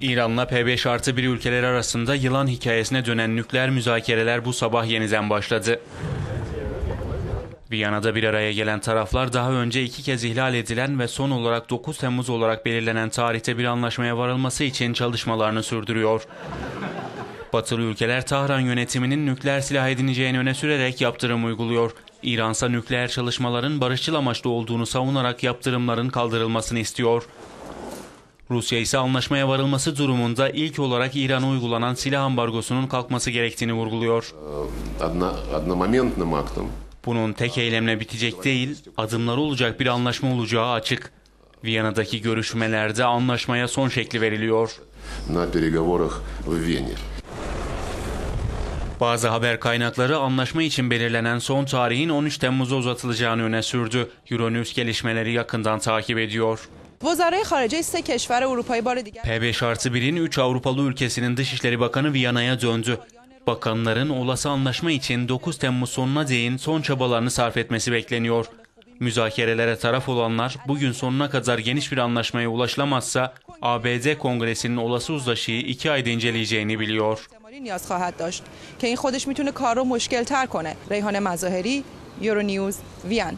İran'la P5 artı bir ülkeler arasında yılan hikayesine dönen nükleer müzakereler bu sabah yeniden başladı. Viyana'da bir araya gelen taraflar daha önce iki kez ihlal edilen ve son olarak 9 Temmuz olarak belirlenen tarihte bir anlaşmaya varılması için çalışmalarını sürdürüyor. Batılı ülkeler Tahran yönetiminin nükleer silah edineceğini öne sürerek yaptırım uyguluyor. İransa nükleer çalışmaların barışçıl amaçlı olduğunu savunarak yaptırımların kaldırılmasını istiyor. Rusya ise anlaşmaya varılması durumunda ilk olarak İran'a uygulanan silah ambargosunun kalkması gerektiğini vurguluyor. Bunun tek eylemle bitecek değil, adımları olacak bir anlaşma olacağı açık. Viyana'daki görüşmelerde anlaşmaya son şekli veriliyor. Bazı haber kaynakları anlaşma için belirlenen son tarihin 13 Temmuz'a uzatılacağını öne sürdü. Euronews gelişmeleri yakından takip ediyor. وزرای خارجه سه کشور اروپایی بار دیگر P5 artı 1'in 3 Avrupalı ülkesinin Dışişleri Bakanı Viyana'ya döndü. Bakanların olası anlaşma için 9 Temmuz sonuna değin son çabalarını sarf etmesi bekleniyor. Müzakerelere taraf olanlar bugün sonuna kadar geniş bir anlaşmaya ulaşılamazsa ABD Kongresi'nin olası uzlaşıyı 2 ayda inceleyeceğini biliyor. احتمالی نیاز خواهد داشت که این خودش میتونه کار رو مشکل تر کنه ریحان مظاهری یورو نیوز وین